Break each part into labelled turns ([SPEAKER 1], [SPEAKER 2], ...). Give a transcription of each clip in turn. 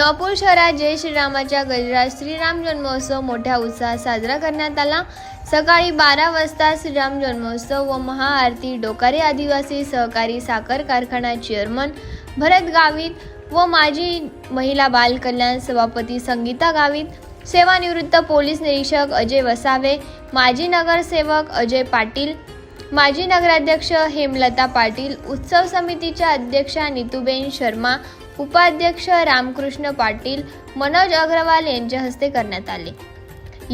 [SPEAKER 1] शहापूर शहरात जय श्रीरामाच्या गजरात श्रीराम जन्मोत्सव मोठ्या उत्साहात साजरा करण्यात आला. सकाळी बारा वाजता श्रीराम जन्मोत्सव व महाआरती डोकारे आदिवासी सहकारी साखर कारखाना चेअरमन भरत गावित व माजी महिला बाल कल्याण सभापती संगीता गावित सेवानिवृत्त पोलीस निरीक्षक अजय वसावे माजी नगरसेवक अजय पाटील माजी नगराध्यक्ष हेमलता पाटील उत्सव समितीच्या अध्यक्षा नितुबेन शर्मा उपाध्यक्ष रामकृष्ण पाटील मनोज अग्रवाल यांच्या हस्ते करण्यात आले.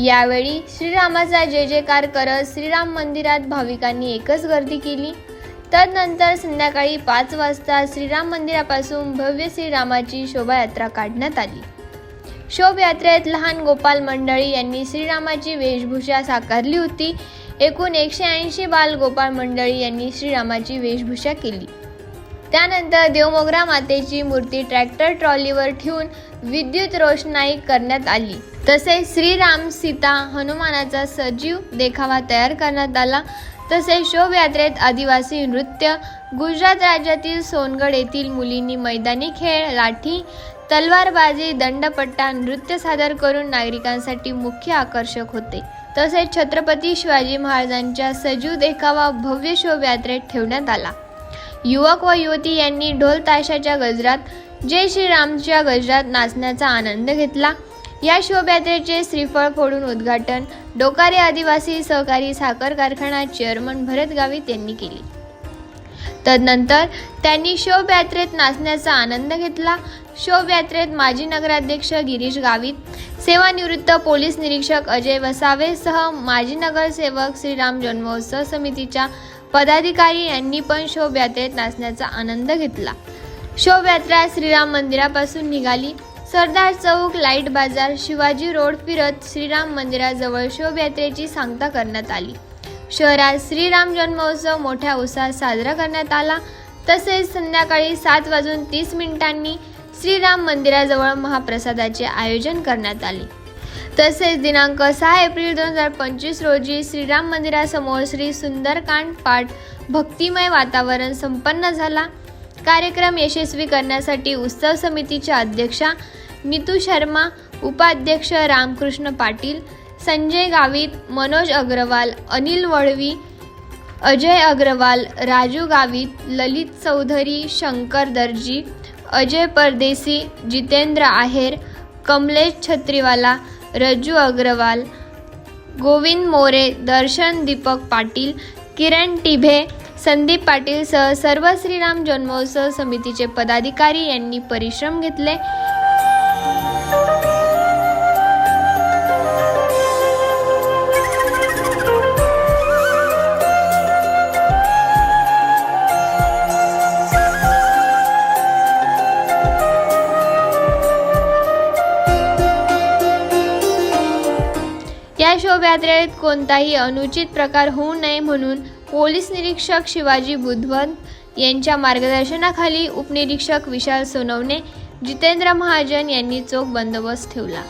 [SPEAKER 1] यावेळी श्रीरामाचा जय जयकार करत श्रीराम मंदिरात भाविकांनी एकच गर्दी केली. तदनंतर संध्याकाळी पाच वाजता श्रीराम मंदिरापासून भव्य श्रीरामाची शोभायात्रा काढण्यात आली. शोभयात्रेत लहान गोपाल मंडळी यांनी श्रीरामाची वेशभूषा साकारली होती. एकूण एकशे ऐंशी बाल गोपाळ मंडळी यांनी श्रीरामाची वेशभूषा केली. त्यानंतर देवमोगरा मातेची मूर्ती ट्रॅक्टर ट्रॉलीवर ठेवून विद्युत रोषणाई करण्यात आली. तसेच श्रीराम सीता हनुमानाचा सजीव देखावा तयार करण्यात आला. तसेच शोभयात्रेत आदिवासी नृत्य गुजरात राज्यातील सोनगड येथील मुलींनी मैदानी खेळ लाठी तलवारबाजी दंडपट्टा नृत्य सादर करून नागरिकांसाठी मुख्य आकर्षक होते. तसेच छत्रपती शिवाजी महाराजांच्या सजीव देखावा भव्य शोभयात्रेत ठेवण्यात आला. युवक व युवती यांनी ढोल ताशाच्या गजरात जय श्रीरामच्या गजरात नाचण्याचा आनंद घेतला. या शोभयात्रेचे श्रीफळ फोडून उद्घाटन डोकारे आदिवासी सहकारी साखर कारखाना चेअरमन भरत गावित यांनी केले. तदनंतर त्यांनी शोभयात्रेत नाचण्याचा आनंद घेतला. शोभयात्रेत माजी नगराध्यक्ष गिरीश गावित सेवानिवृत्त पोलीस निरीक्षक अजय वसावे सह माजी नगरसेवक श्रीराम जन्मोत्सव समितीच्या पदाधिकारी यांनी पण शोभयात्रेत नाचण्याचा आनंद घेतला. शोभयात्रा श्रीराम मंदिरापासून निघाली. सरदार चौक लाइट बाजार शिवाजी रोड फिरत श्रीराम मंदिराजवळ शोभयात्रेची सांगता करण्यात आली. शहरात श्रीराम जन्मोत्सव मोठ्या उत्साहात साजरा करण्यात आला. तसेच संध्याकाळी सात वाजून तीस मिनिटांनी श्रीराम मंदिराजवळ महाप्रसादाचे आयोजन करण्यात आले. तसेच दिनांक सहा एप्रिल दोन हजार पंचवीस रोजी श्रीराम मंदिरासमोर श्री सुंदरकांड पाठ भक्तिमय वातावरण संपन्न झाला. कार्यक्रम यशस्वी करण्यासाठी उत्सव समितीच्या अध्यक्षा मितू शर्मा उपाध्यक्ष रामकृष्ण पाटील संजय गावित मनोज अग्रवाल अनिल वळवी अजय अग्रवाल राजू गावित ललित चौधरी शंकर दर्जी अजय परदेसी जितेंद्र आहेर कमलेश छत्रीवाला रज्जू अग्रवाल गोविंद मोरे दर्शन दीपक पाटील किरण टिभे संदीप पाटील सह सर्व श्रीराम जन्मोत्सव समितीचे पदाधिकारी यांनी परिश्रम घेतले. यात्रेत कोणताही अनुचित प्रकार होऊ नये म्हणून पोलीस निरीक्षक शिवाजी बुधवंत यांच्या मार्गदर्शनाखाली उपनिरीक्षक विशाल सोनवणे जितेंद्र महाजन यांनी चोख बंदोबस्त ठेवला.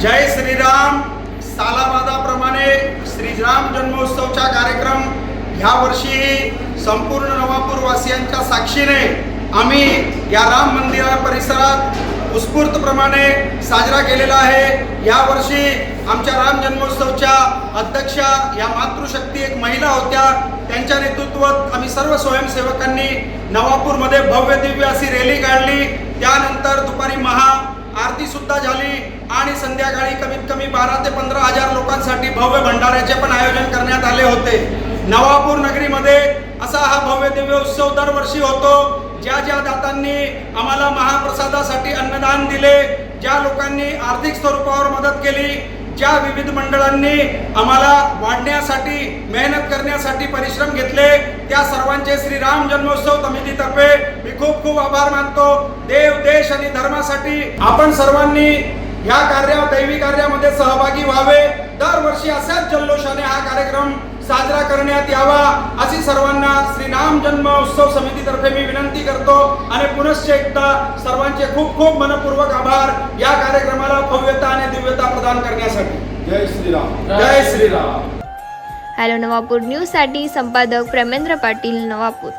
[SPEAKER 2] जय श्रीराम. सालाबादाप्रमाणे श्रीराम जन्मोत्सवचा कार्यक्रम ह्या वर्षी संपूर्ण नवापूर वासियांच्या साक्षीने आम्ही या राम मंदिरा परिसरात उत्स्फूर्तप्रमाणे साजरा केलेला आहे. या वर्षी आमच्या राम जन्मोत्सवच्या अध्यक्षा या मातृशक्ती एक महिला होत्या. त्यांच्या नेतृत्वात आम्ही सर्व स्वयंसेवकांनी नवापूरमध्ये भव्य दिव्य अशी रॅली काढली. त्यानंतर दुपारी महा आरती सुद्धा झाली आणि संध्याकाळी कमीत कमी बारा ते पंधरा हजार लोकांसाठी भव्य भंडाऱ्याचे पण आयोजन करण्यात आले होते. नवापूर नगरीमध्ये असा हा भव्य दिव्य उत्सव दरवर्षी होतो. ज्या ज्या दातांनी आम्हाला महाप्रसादासाठी अन्नदान दिले ज्या लोकांनी आर्थिक स्वरूपावर मदत केली ज्या विविध मंडळांनी आम्हाला वाढण्यासाठी मेहनत करण्यासाठी परिश्रम घेतले त्या सर्वांचे श्रीराम जन्मोत्सव समितीतर्फे खूप आभार मानतो. देव देश आणि धर्मासाठी आपण सर्वांनी ह्या कार्या दैवी कार्यामध्ये सहभागी व्हावे. दरवर्षी अशाच जल्लोषाने हा कार्यक्रम साजरा करण्यात यावा. अशी सर्वांना श्रीराम जन्मोत्सव समितीतर्फे मी विनंती करतो. आणि पुनश्च एकदा सर्वांचे खूप खूप मनपूर्वक आभार या कार्यक्रमाला भव्यता आणि दिव्यता प्रदान करण्यासाठी.
[SPEAKER 3] जय श्रीराम
[SPEAKER 2] जय श्रीराम
[SPEAKER 1] हॅलो नवापूर न्यूजसाठी संपादक प्रेमेंद्र पाटील नवापूर.